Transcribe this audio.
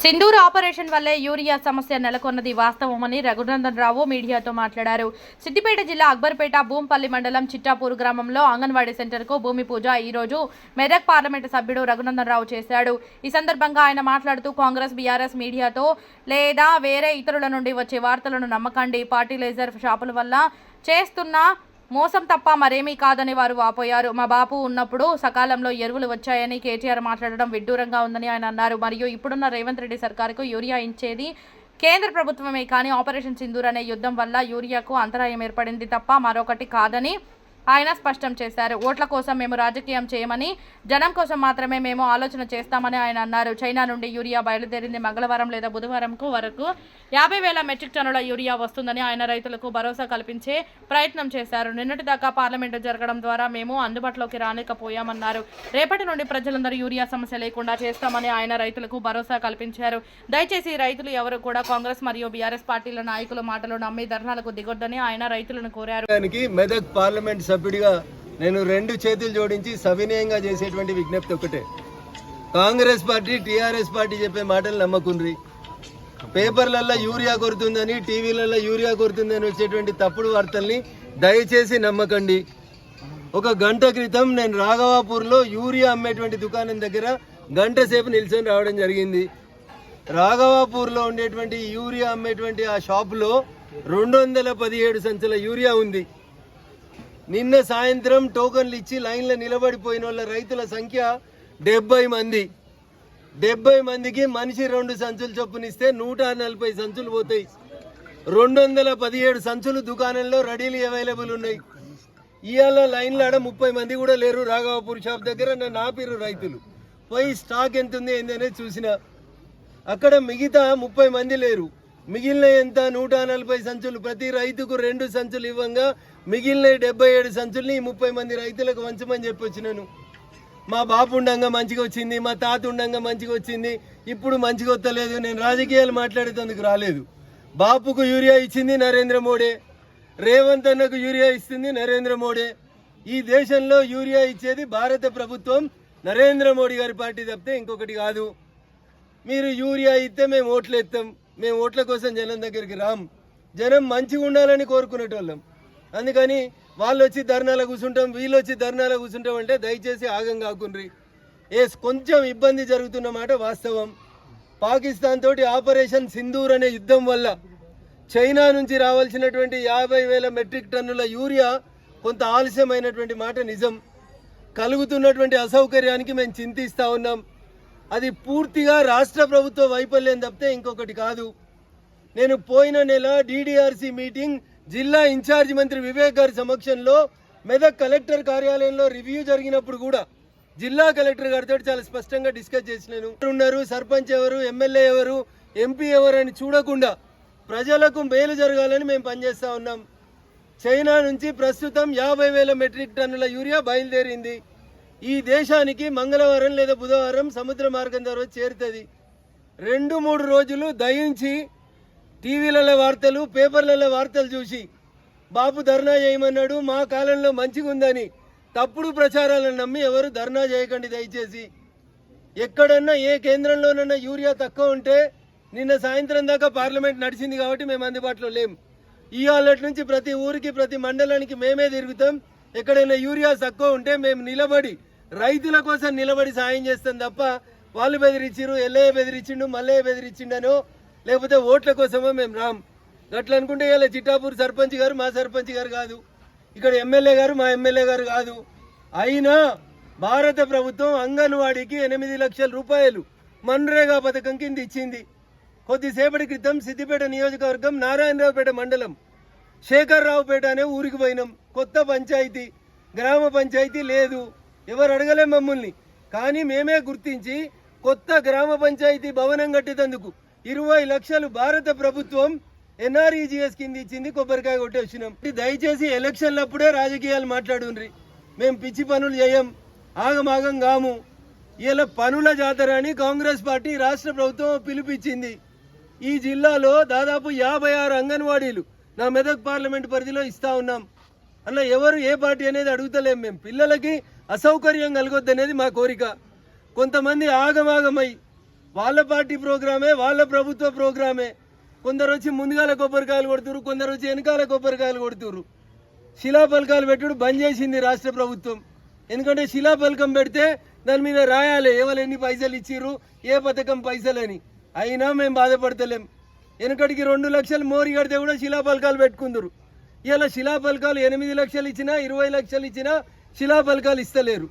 Sindoor operation వల్లే urea సమస్య నెలకొన్నది వాస్తవమని రఘునందన్ రావు మీడియాతో మాట్లాడారు. సిద్దిపేట జిల్లా అక్బర్పేట భూంపల్లి మండలం చిట్టాపూర్ గ్రామంలో అంగన్వాడీ సెంటర్కు భూమి పూజ ఈరోజు మెదక్ పార్లమెంటు సభ్యుడు రఘునందన్ రావు చేశాడు. ఈ సందర్భంగా ఆయన మాట్లాడుతూ కాంగ్రెస్ బీఆర్ఎస్ మీడియాతో లేదా వేరే ఇతరుల నుండి వచ్చే వార్తలను నమ్మకండి. ఫార్టిలైజర్ షాపుల వల్ల చేస్తున్న మోసం తప్ప మరేమీ కాదని వారు వాపోయారు. మా బాపు ఉన్నప్పుడు సకాలంలో ఎరువులు వచ్చాయని కేటీఆర్ మాట్లాడడం విడ్డూరంగా ఉందని ఆయన అన్నారు. మరియు ఇప్పుడున్న రేవంత్ రెడ్డి సర్కారుకు యూరియా ఇచ్చేది కేంద్ర ప్రభుత్వమే. కానీ ఆపరేషన్ సింధూర్ అనే యుద్ధం వల్ల యూరియాకు అంతరాయం ఏర్పడింది తప్ప మరొకటి కాదని ఆయన స్పష్టం చేశారు. ఓట్ల కోసం మేము రాజకీయం చేయమని జనం కోసం మాత్రమే మేము ఆలోచన చేస్తామని ఆయన అన్నారు. చైనా నుండి యూరియా బయలుదేరింది మంగళవారం లేదా బుధవారంకు వరకు. యాభై వేల మెట్రిక్ టన్నుల యూరియా వస్తుందని ఆయన రైతులకు భరోసా కల్పించే ప్రయత్నం చేశారు. నిన్నటిదాకా పార్లమెంటు జరగడం ద్వారా మేము అందుబాటులోకి రాలేకపోయామన్నారు. రేపటి నుండి ప్రజలందరూ యూరియా సమస్య లేకుండా చేస్తామని ఆయన రైతులకు భరోసా కల్పించారు. దయచేసి రైతులు ఎవరు కూడా కాంగ్రెస్ మరియు బీఆర్ఎస్ పార్టీల నాయకుల మాటలు నమ్మి ధర్నాలకు దిగొద్దని ఆయన రైతులను కోరారు. మెదక్ పార్లమెంట్ సభ్యుడిగా నేను రెండు చేతులు జోడించి సవినయంగా చేసేటువంటి విజ్ఞప్తి ఒకటే కాంగ్రెస్ పార్టీ టీఆర్ఎస్ పార్టీ చెప్పే మాటలు నమ్మకుండ్రి. పేపర్లల్లో యూరియా కొరుతుందని టీవీలలో యూరియా కొరుతుందని వచ్చేటువంటి తప్పుడు వార్తల్ని దయచేసి నమ్మకండి. ఒక గంట క్రితం నేను రాఘవాపూర్లో యూరియా అమ్మేటువంటి దుకాణం దగ్గర గంట సేపు నిల్చొని రావడం జరిగింది. రాఘవాపూర్లో ఉండేటువంటి యూరియా అమ్మేటువంటి ఆ షాపులో రెండు వందల పదిహేడు సంచుల యూరియా ఉంది. నిన్న సాయంత్రం టోకన్లు ఇచ్చి లైన్లో నిలబడిపోయిన వాళ్ళ రైతుల సంఖ్య డెబ్బై మంది. డెబ్బై మందికి మనిషి రెండు సంచులు చొప్పునిస్తే నూట నలభై సంచులు పోతాయి. రెండు వందల పదిహేడు సంచులు దుకాణంలో రెడీలు అవైలబుల్ ఉన్నాయి. ఇవాళ లైన్లో ఆడ ముప్పై మంది కూడా లేరు రాఘవపూర్ షాప్ దగ్గర నన్ను ఆపిరు రైతులు. పోయి స్టాక్ ఎంత ఉంది ఏంది చూసిన. అక్కడ మిగతా ముప్పై మంది లేరు. మిగిలిన ఎంత? నూట నలభై సంచులు. ప్రతి రైతుకు రెండు సంచులు ఇవ్వంగా మిగిలిన డెబ్బై ఏడు సంచుల్ని ముప్పై మంది రైతులకు వంచమని చెప్పి వచ్చినాను మా బాపు ఉండంగా మంచిగా వచ్చింది మా తాత ఉండంగా మంచిగా వచ్చింది ఇప్పుడు మంచిగా వస్తలేదు నేను రాజకీయాలు మాట్లాడేటందుకు రాలేదు. బాపుకు యూరియా ఇచ్చింది నరేంద్ర మోడీ రేవంత్ అన్నకు యూరియా ఇస్తుంది నరేంద్ర మోడీ. ఈ దేశంలో యూరియా ఇచ్చేది భారత ప్రభుత్వం నరేంద్ర మోడీ గారి పార్టీ తప్పితే ఇంకొకటి కాదు. మీరు యూరియా ఇస్తే మేము ఓట్లు ఎత్తాం మేము ఓట్ల కోసం జనం దగ్గరికి రాం. జనం మంచిగా ఉండాలని కోరుకునేటోళ్ళం. అందుకని వాళ్ళు వచ్చి ధర్నాలో కూర్చుంటాం వీళ్ళు వచ్చి ధర్నాలో కూర్చుంటాం అంటే దయచేసి ఆగం కాకుండ్రి. ఏ కొంచెం ఇబ్బంది జరుగుతున్న మాట వాస్తవం. పాకిస్తాన్ తోటి ఆపరేషన్ సింధూర్ అనే యుద్ధం వల్ల చైనా నుంచి రావాల్సినటువంటి యాభై వేల మెట్రిక్ టన్నుల యూరియా కొంత ఆలస్యమైనటువంటి మాట నిజం. కలుగుతున్నటువంటి అసౌకర్యానికి మేము చింతిస్తా ఉన్నాం. అది పూర్తిగా రాష్ట్ర ప్రభుత్వ వైఫల్యం తప్పితే ఇంకొకటి కాదు. నేను పోయిన నెల డిడిఆర్సి మీటింగ్ జిల్లా ఇన్ఛార్జ్ మంత్రి వివేక్ గారి సమక్షంలో మెదక్ కలెక్టర్ కార్యాలయంలో రివ్యూ జరిగినప్పుడు కూడా జిల్లా కలెక్టర్ గారితో చాలా స్పష్టంగా డిస్కస్ చేసినాను. ఉన్నారు సర్పంచ్ ఎవరు? ఎమ్మెల్యే ఎవరు? ఎంపీ ఎవరు అని చూడకుండా ప్రజలకు మేలు జరగాలని మేము పనిచేస్తా ఉన్నాం. చైనా నుంచి ప్రస్తుతం యాభై వేల మెట్రిక్ టన్నుల యూరియా బయలుదేరింది. ఈ దేశానికి మంగళవారం లేదా బుధవారం సముద్ర మార్గం ద్వారా చేరుతుంది. రెండు మూడు రోజులు దయించి టీవీలలో వార్తలు పేపర్లలో వార్తలు చూసి బాబు ధర్నా చేయమన్నాడు మా కాలంలో మంచిగా ఉందని తప్పుడు ప్రచారాలను నమ్మి ఎవరు ధర్నా చేయకండి దయచేసి. ఎక్కడన్నా ఏ కేంద్రంలోనన్నా యూరియా తక్కువ ఉంటే నిన్న సాయంత్రం దాకా పార్లమెంట్ నడిచింది కాబట్టి మేము అందుబాటులో లేం. ఈ ఆలట్ నుంచి ప్రతి ఊరికి ప్రతి మండలానికి మేమే తిరుగుతాం. ఎక్కడైనా యూరియా తక్కువ ఉంటే మేము నిలబడి రైతుల కోసం నిలబడి సాయం చేస్తాం తప్ప వాళ్ళు బెదిరించారు ఎల్లయ్య బెదిరించిండు మల్లయ్య బెదిరించిండనో లేకపోతే ఓట్ల కోసమో మేము రాం? గట్ల అనుకుంటే ఇలా చిట్టాపూర్ సర్పంచ్ గారు మా సర్పంచ్ గారు కాదు. ఇక్కడ ఎమ్మెల్యే గారు మా ఎమ్మెల్యే గారు కాదు. అయినా భారత ప్రభుత్వం అంగన్వాడీకి ఎనిమిది లక్షల రూపాయలు మన్రేగా పథకం కింద ఇచ్చింది. కొద్దిసేపటి క్రితం సిద్దిపేట నియోజకవర్గం నారాయణరావుపేట మండలం శేఖర్రావుపేట అనే ఊరికి పోయినాం. కొత్త పంచాయతీ గ్రామ పంచాయతీ లేదు. ఎవరు అడగలే మమ్మల్ని. కానీ మేమే గుర్తించి కొత్త గ్రామ పంచాయతీ భవనం కట్టేటందుకు ఇరవై లక్షలు భారత ప్రభుత్వం ఎన్ఆర్ఈజిఎస్ కింద ఇచ్చింది కొబ్బరికాయ కొట్టేసినాం. వచ్చినాం దయచేసి ఎలక్షన్లప్పుడే రాజకీయాలు మాట్లాడుండ్రి. మేము పిచ్చి పనులు చేయం. ఆగమాగం కాము. ఇలా పనుల జాతర అని కాంగ్రెస్ పార్టీ రాష్ట్ర ప్రభుత్వం పిలిపించింది. ఈ జిల్లాలో దాదాపు యాభై ఆరు అంగన్వాడీలు నా మెదక్ పార్లమెంట్ పరిధిలో ఇస్తా ఉన్నాం. అలా ఎవరు ఏ పార్టీ అనేది అడుగుతలేం మేము పిల్లలకి అసౌకర్యం కలగొద్దనేది మా కోరిక. కొంతమంది ఆగమాగమై వాళ్ళ పార్టీ ప్రోగ్రామే వాళ్ళ ప్రభుత్వ ప్రోగ్రామే. కొందరు వచ్చి ముందుగాల కొబ్బరికాయలు కొడుతురు కొందరు వచ్చి వెనకాల కొబ్బరికాయలు కొడుతురు శిలా పలకాలు పెట్టుడు బంద్ చేసింది రాష్ట్ర ప్రభుత్వం. ఎందుకంటే శిలా పలకం పెడితే దాని మీద రాయాలి ఎవరు ఎన్ని పైసలు ఇచ్చిర్రు ఏ పథకం పైసలని. అయినా మేము బాధపడతలేం. వెనకటికి రెండు లక్షలు మోరి కడితే కూడా శిలా పలకాలు పెట్టుకుందరు. ఇలా శిలా పలకాలు ఎనిమిది లక్షలు ఇచ్చినా ఇరవై లక్షలు ఇచ్చినా శిలా పలకాలు ఇస్తలేరు.